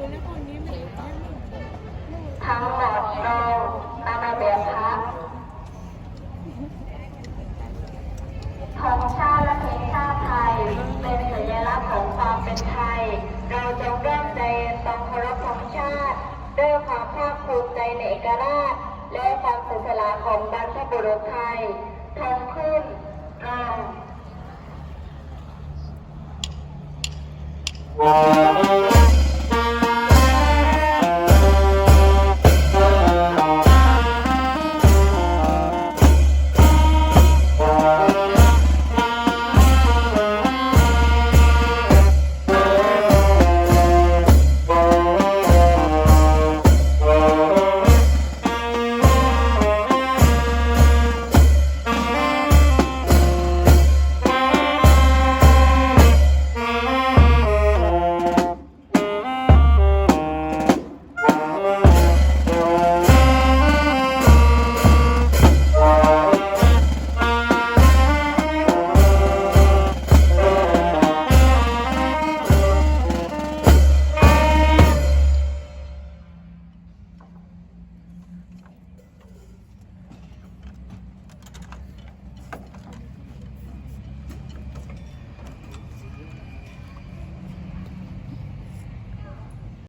ทั้งหมดเรานำมาแบบพักของชาติและเพลงชาติไทย เป็นสัญลักษณ์ของความเป็นไทย เราจงเริ่มใจต้องเคารพธงชาติ ด้วยความภาคภูมิใจในเอกราช และความสุขสละของบรรพบุรุษไทยทงขึ้นเรา Thank